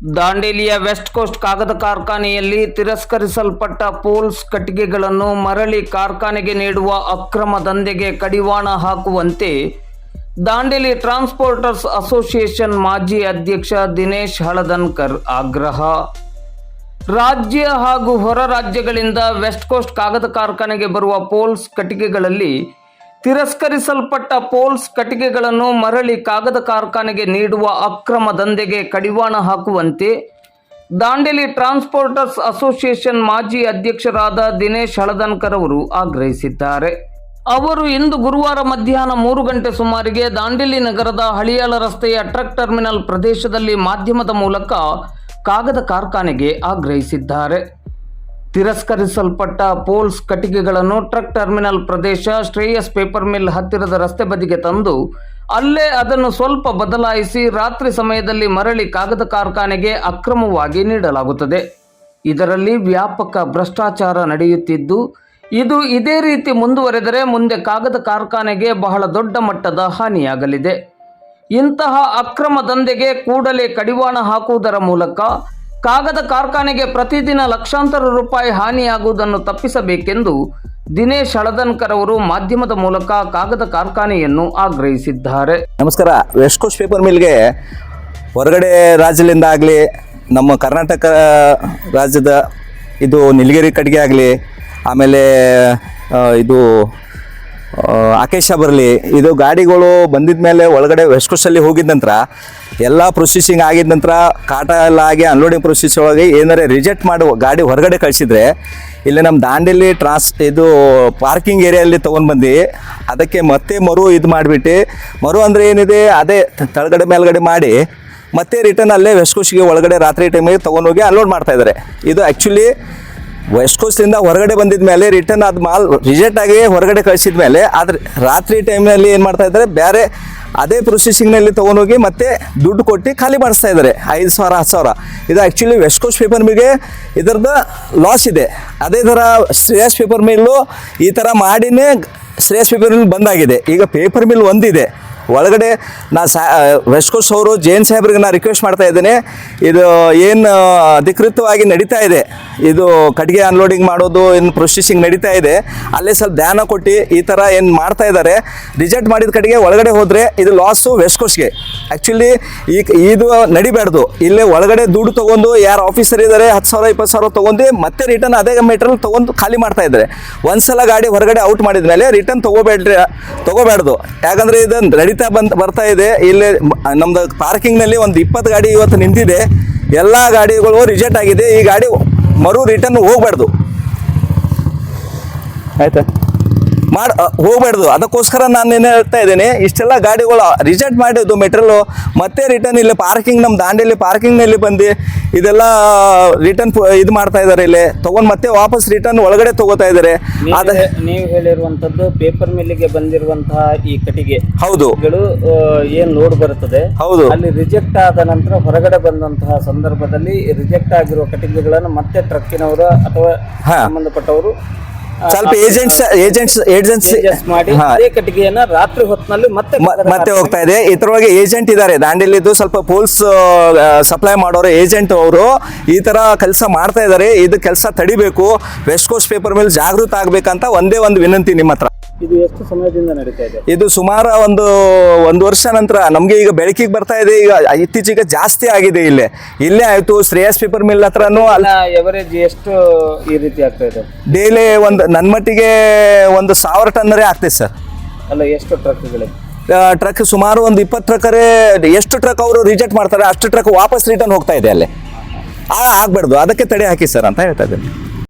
ದಾಂಡೇಲಿಯ West coast ಕಾಗದ ಕಾರ್ಖಾನೆಯಲ್ಲಿ ತಿರಸ್ಕರಿಸಲ್ಪಟ್ಟ poles ಕಟ್ಟಿಗೆಗಳನ್ನು ಮರಳಿ ಕಾರ್ಖಾನೆಗೆ ನೀಡುವ ಅಕ್ರಮ ದಂಧೆಗೆ ಕಡಿವಾಣ ಹಾಕುವಂತೆ ದಾಂಡೇಲಿ ಟ್ರಾನ್ಸ್ಪೋರ್ಟರ್ಸ್ ಅಸೋಸಿಯೇಷನ್ ಮಾಜಿ ಅಧ್ಯಕ್ಷ ದಿನೇಶ್ ಹಳದನ್ಕರ್ ಆಗ್ರಹ. ರಾಜ್ಯ ಹಾಗೂ ಹೊರ ರಾಜ್ಯಗಳಿಂದ ವೆಸ್ಟ್ ಕೋಸ್ಟ್ ಕಾಗದ ಕಾರ್ಖಾನೆಗೆ ಬರುವ ಪೋಲ್ಸ್ ಕಟ್ಟಿಗೆಗಳಲ್ಲಿ ತಿರಸ್ಕರಿಸಲ್ಪಟ್ಟ ಪೋಲ್ಸ್ ಕಟ್ಟಿಗೆಗಳನ್ನು ಮರಳಿ ಕಾಗದ ಕಾರ್ಖಾನೆಗೆ ನೀಡುವ ಅಕ್ರಮ ದಂಧೆಗೆ ಕಡಿವಾಣ ಹಾಕುವಂತೆ ದಾಂಡೇಲಿ ಟ್ರಾನ್ಸ್ಪೋರ್ಟರ್ಸ್ ಅಸೋಸಿಯೇಷನ್ ಮಾಜಿ ಅಧ್ಯಕ್ಷರಾದ ದಿನೇಶ್ ಹಳದನ್ಕರ್ ಅವರು ಆಗ್ರಹಿಸಿದ್ದಾರೆ. ಅವರು ಇಂದು ಗುರುವಾರ ಮಧ್ಯಾಹ್ನ ಮೂರು ಗಂಟೆ ಸುಮಾರಿಗೆ ದಾಂಡೇಲಿ ನಗರದ ಹಳಿಯಾಳ ರಸ್ತೆಯ ಟ್ರಕ್ ಟರ್ಮಿನಲ್ ಪ್ರದೇಶದಲ್ಲಿ ಮಾಧ್ಯಮದ ಮೂಲಕ ಕಾಗದ ಕಾರ್ಖಾನೆಗೆ ಆಗ್ರಹಿಸಿದ್ದಾರೆ. ತಿರಸ್ಕರಿಸಲ್ಪಟ್ಟ ಪೋಲ್ಸ್ ಕಟ್ಟಿಗೆಗಳನ್ನು ಟ್ರಕ್ ಟರ್ಮಿನಲ್ ಪ್ರದೇಶ ಶ್ರೇಯಸ್ ಪೇಪರ್ ಮಿಲ್ ಹತ್ತಿರದ ರಸ್ತೆ ಬದಿಗೆ ತಂದು ಅಲ್ಲೇ ಅದನ್ನು ಸ್ವಲ್ಪ ಬದಲಾಯಿಸಿ ರಾತ್ರಿ ಸಮಯದಲ್ಲಿ ಮರಳಿ ಕಾಗದ ಕಾರ್ಖಾನೆಗೆ ಅಕ್ರಮವಾಗಿ ನೀಡಲಾಗುತ್ತದೆ. ಇದರಲ್ಲಿ ವ್ಯಾಪಕ ಭ್ರಷ್ಟಾಚಾರ ನಡೆಯುತ್ತಿದ್ದು, ಇದು ಇದೇ ರೀತಿ ಮುಂದುವರೆದರೆ ಮುಂದೆ ಕಾಗದ ಕಾರ್ಖಾನೆಗೆ ಬಹಳ ದೊಡ್ಡ ಮಟ್ಟದ ಹಾನಿಯಾಗಲಿದೆ. ಇಂತಹ ಅಕ್ರಮ ದಂಧೆಗೆ ಕೂಡಲೇ ಕಡಿವಾಣ ಹಾಕುವುದರ ಮೂಲಕ ಕಾಗದ ಕಾರ್ಖಾನೆಗೆ ಪ್ರತಿದಿನ ಲಕ್ಷಾಂತರ ರೂಪಾಯಿ ಹಾನಿಯಾಗುವುದನ್ನು ತಪ್ಪಿಸಬೇಕೆಂದು ದಿನೇಶ್ ಹಳದನ್ಕರ್ ಅವರು ಮಾಧ್ಯಮದ ಮೂಲಕ ಕಾಗದ ಕಾರ್ಖಾನೆಯನ್ನು ಆಗ್ರಹಿಸಿದ್ದಾರೆ. ನಮಸ್ಕಾರ. ವೆಸ್ಟ್ ಕೋಸ್ಟ್ ಪೇಪರ್ ಮಿಲ್ಗೆ ಹೊರಗಡೆ ರಾಜ್ಯದಿಂದ ಆಗಲಿ, ನಮ್ಮ ಕರ್ನಾಟಕ ರಾಜ್ಯದ ಇದು ನಿಲಗಿರಿ ಕಟ್ಟಿಗೆ ಆಗಲಿ, ಆಮೇಲೆ ಇದು ಆಕೇಶ ಬರಲಿ, ಇದು ಗಾಡಿಗಳು ಬಂದಿದ ಮೇಲೆ ಒಳಗಡೆ ವೆಸ್ಟ್ ಕೋಸ್ಟಲ್ಲಿ ಹೋಗಿದ ನಂತರ, ಎಲ್ಲ ಪ್ರೊಸೆಸಿಂಗ್ ಆಗಿದ ನಂತರ, ಕಾಟ ಎಲ್ಲ ಆಗಿ ಅನ್ಲೋಡಿಂಗ್ ಪ್ರೊಸೆಸ್ ಒಳಗೆ ಏನಾರೇ ರಿಜೆಕ್ಟ್ ಮಾಡಿ, ಗಾಡಿ ಹೊರಗಡೆ ಕಳಿಸಿದ್ರೆ, ಇಲ್ಲಿ ನಮ್ಮ ದಾಂಡೇಲಿ ಟ್ರಾನ್ಸ್ ಇದು ಪಾರ್ಕಿಂಗ್ ಏರಿಯಲ್ಲಿ ತೊಗೊಂಡು ಬಂದು ಅದಕ್ಕೆ ಮತ್ತೆ ಮರು ಇದು ಮಾಡಿಬಿಟ್ಟು, ಮರು ಅಂದರೆ ಏನಿದೆ, ಅದೇ ತಳಗಡೆ ಮೇಲ್ಗಡೆ ಮಾಡಿ, ಮತ್ತೆ ರಿಟರ್ನ್ ಅಲ್ಲೇ ವೆಸ್ಟ್ ಕೋಸ್ಟ್ಗೆ ಒಳಗಡೆ ರಾತ್ರಿ ಟೈಮಿಗೆ ತೊಗೊಂಡೋಗಿ ಅನ್ಲೋಡ್ ಮಾಡ್ತಾಯಿದ್ದಾರೆ ಇದು ಆ್ಯಕ್ಚುಲಿ ವೆಸ್ಟ್ ಕೋಸ್ಟಿಂದ ಹೊರಗಡೆ ಬಂದಿದ ಮೇಲೆ ರಿಟರ್ನ್ ಅದು ಮಾಲ್ ರಿಜೆಕ್ಟ್ ಆಗಿ ಹೊರಗಡೆ ಕಳಿಸಿದ ಮೇಲೆ, ಆದ್ರೆ ರಾತ್ರಿ ಟೈಮ್ನಲ್ಲಿ ಏನು ಮಾಡ್ತಾ ಇದ್ದಾರೆ ಬೇರೆ ಅದೇ ಪ್ರೊಸೆಸಿಂಗ್ನಲ್ಲಿ ತಗೊಂಡೋಗಿ ಮತ್ತೆ ದುಡ್ಡು ಕೊಟ್ಟು ಖಾಲಿ ಮಾಡಿಸ್ತಾ ಇದ್ದಾರೆ. ಐದು ಸಾವಿರ, ಹತ್ತು ಸಾವಿರ. ಇದು ಆ್ಯಕ್ಚುಲಿ ವೆಸ್ಟ್ ಕೋಸ್ಟ್ ಪೇಪರ್ ಮಿಲ್ಗೆ ಇದರದ್ದು ಲಾಸ್ ಇದೆ. ಅದೇ ಥರ ಶ್ರೇಯಸ್ ಪೇಪರ್ ಮಿಲ್ಲು ಈ ಥರ ಮಾಡಿನೇ ಶ್ರೇಯಸ್ ಪೇಪರ್ ಮಿಲ್ ಬಂದಾಗಿದೆ ಈಗ ಪೇಪರ್ ಮಿಲ್ ಒಂದಿದೆ. ಒಳಗಡೆ ನಾ ಸಾ ವೆಸ್ಟ್ ಕೋಸ್ಟ್ ಅವರು, ಜೈನ್ ಸಾಹೇಬ್ರಿಗೆ ನಾನು ರಿಕ್ವೆಸ್ಟ್ ಮಾಡ್ತಾ ಇದ್ದೇನೆ. ಇದು ಏನು ಅಧಿಕೃತವಾಗಿ ನಡೀತಾ ಇದೆ. ಇದು ಕಟ್ಟಿಗೆ ಅನ್ಲೋಡಿಂಗ್ ಮಾಡೋದು ಏನು ಪ್ರೊಸೆಸಿಂಗ್ ನಡೀತಾ ಇದೆ. ಅಲ್ಲೇ ಸ್ವಲ್ಪ ಧ್ಯಾನ ಕೊಟ್ಟು ಈ ಥರ ಏನು ಮಾಡ್ತಾ ಇದ್ದಾರೆ. ರಿಜೆಕ್ಟ್ ಮಾಡಿದ ಕಡೆಗೆ ಒಳಗಡೆ ಹೋದರೆ ಇದು ಲಾಸು ವೆಸ್ಟ್ ಕೋಸ್ಟ್ಗೆ ಆ್ಯಕ್ಚುಲಿ ಈಗ ಇದು ನಡಿಬಾರ್ದು ಇಲ್ಲೇ ಒಳಗಡೆ ದುಡ್ಡು ತೊಗೊಂಡು ಯಾರು ಆಫೀಸರ್ ಇದ್ದಾರೆ ಹತ್ತು ಸಾವಿರ, ಇಪ್ಪತ್ತು ಸಾವಿರ ತೊಗೊಂಡು ಮತ್ತೆ ರಿಟರ್ನ್ ಅದೇ ಮೆಟೀರಿಯಲ್ ತೊಗೊಂಡು ಖಾಲಿ ಮಾಡ್ತಾ ಇದ್ದಾರೆ. ಒಂದ್ಸಲ ಗಾಡಿ ಹೊರಗಡೆ ಔಟ್ ಮಾಡಿದ ಮೇಲೆ ರಿಟರ್ನ್ ತೊಗೋಬೇಡ್ರಿ ತೊಗೋಬಾರ್ದು ಯಾಕಂದರೆ ಇದು ನಡೀತಾ ಬಂದು, ಬರ್ತಾ ಇದೆ. ಇಲ್ಲಿ ನಮ್ದು ಪಾರ್ಕಿಂಗ್ನಲ್ಲಿ ಒಂದು ಇಪ್ಪತ್ತು ಗಾಡಿ ಇವತ್ತು ನಿಂತಿದೆ. ಎಲ್ಲ ಗಾಡಿಗಳು ರಿಜೆಕ್ಟ್ ಆಗಿದೆ. ಈ ಗಾಡಿ ಮರು ರಿಟರ್ನ್ ಹೋಗ್ಬಾರ್ದು ಆಯ್ತಾ? ಮಾಡಿ ಹೋಗ್ಬಾರ್ದು. ಅದಕ್ಕೋಸ್ಕರ ನಾನು ಏನು ಹೇಳ್ತಾ ಇದ್ದೀನಿ ಇಷ್ಟೆಲ್ಲ ಗಾಡಿಗಳು ರಿಜೆಕ್ಟ್ ಮಾಡಿದ್ದು ಮೆಟ್ರಲ್ಲು ಮತ್ತೆ ರಿಟರ್ನ್ ಇಲ್ಲಿ ಪಾರ್ಕಿಂಗ್ ನಮ್ಮ ದಾಂಡೇಲಿ ಪಾರ್ಕಿಂಗ್ನಲ್ಲಿ ಬಂದು ಇದೆಲ್ಲ ರಿಟರ್ನ್ ಇದು ಮಾಡ್ತಾ ಇದ್ದಾರೆ ಇಲ್ಲಿ. ತೊಗೊಂಡು ಮತ್ತೆ ವಾಪಸ್ ರಿಟರ್ನ್ ಒಳಗಡೆ ತಗೋತಾ ಇದ್ದಾರೆ ಅದ ನೀವು ಹೇಳಿರುವಂತದ್ದು ಪೇಪರ್ ಮಿಲ್ಲಿಗೆ ಬಂದಿರುವಂತಹ ಈ ಕಟ್ಟಿಗೆ. ಹೌದು. ಏನು ಲೋಡ್ ಬರುತ್ತದೆ ಹೌದು. ಅಲ್ಲಿ ರಿಜೆಕ್ಟ್ ಆದ ನಂತರ ಹೊರಗಡೆ ಬಂದಂತಹ ಸಂದರ್ಭದಲ್ಲಿ ರಿಜೆಕ್ಟ್ ಆಗಿರುವ ಕಟ್ಟಿಗೆಗಳನ್ನು ಮತ್ತೆ ಟ್ರಕ್ಕಿನವರು ಅಥವಾ. ಸಂಬಂಧಪಟ್ಟವರು ಸ್ವಲ್ಪ ಏಜೆಂಟ್ಸ್ ಏಜೆಂಟ್ಸ್ ಏಜೆನ್ಸಿ ಮಾಡಿ ಅದೇ ಕಟ್ಟಿಗೆಯನ್ನ ರಾತ್ರಿ ಹೊತ್ತಿನಲ್ಲಿ ಮತ್ತೆ ಮತ್ತೆ ಹೋಗ್ತಾ ಇದೆ. ಇದ್ರೊಳಗೆ ಏಜೆಂಟ್ ಇದ್ದಾರೆ ದಾಂಡೇಲಿದ್ದು ಸ್ವಲ್ಪ ಪೋಲ್ಸ್ ಸಪ್ಲೈ ಮಾಡೋರು ಏಜೆಂಟ್ ಅವರು. ಈ ತರ ಕೆಲಸ ಮಾಡ್ತಾ ಇದ್ದಾರೆ ಇದು ಕೆಲಸ ತಡಿಬೇಕು. ವೆಸ್ಟ್ ಕೋಸ್ಟ್ ಪೇಪರ್ ಮೇಲೆ ಜಾಗೃತ ಆಗ್ಬೇಕಂತ ಒಂದೇ ಒಂದು ವಿನಂತಿ ನಿಮ್ಮ ಹತ್ರ. ಇದು ಎಷ್ಟು ಸಮಯದಿಂದ ನಡೀತಾ ಇದೆ? ಇದು ಸುಮಾರು ಒಂದು ಒಂದು ವರ್ಷ ನಂತರ ನಮಗೆ ಈಗ ಬೆಳಕಿಗೆ ಬರ್ತಾ ಇದೆ ಈಗ ಇತ್ತೀಚೆಗೆ ಜಾಸ್ತಿ ಆಗಿದೆ ಇಲ್ಲೇ. ಇಲ್ಲೇ ಆಯ್ತು ಶ್ರೇಯಸ್ ಪೇಪರ್ ಮಿಲ್ ಹತ್ರನೂ ಅಲ್ಲ ಎವರೇಜ್ ಎಷ್ಟು ಈ ರೀತಿ ಆಗ್ತಾ ಇದೆ? ಡೈಲಿ ಒಂದು ನನ್ನ ಮಟ್ಟಿಗೆ ಒಂದು ಸಾವಿರ ಟನ್ನರೇ ಆಗ್ತೈತೆ ಸರ್. ಅಲ್ಲ ಎಷ್ಟು ಟ್ರಕ್ಗಳು ಟ್ರಕ್ ಸುಮಾರು ಒಂದು ಇಪ್ಪತ್ತು ಟ್ರಕ್ಕರೇ ಎಷ್ಟು ಟ್ರಕ್ ಅವರು ರಿಜೆಕ್ಟ್ ಮಾಡ್ತಾರೆ ಅಷ್ಟು ಟ್ರಕ್ ವಾಪಸ್ ರಿಟರ್ನ್ ಹೋಗ್ತಾ ಇದೆ ಅಲ್ಲಿ. ಆಗ್ಬಾರ್ದು ಅದಕ್ಕೆ ತಡೆ ಹಾಕಿ ಸರ್ ಅಂತ ಹೇಳ್ತಾ ಇದ್ದೀನಿ.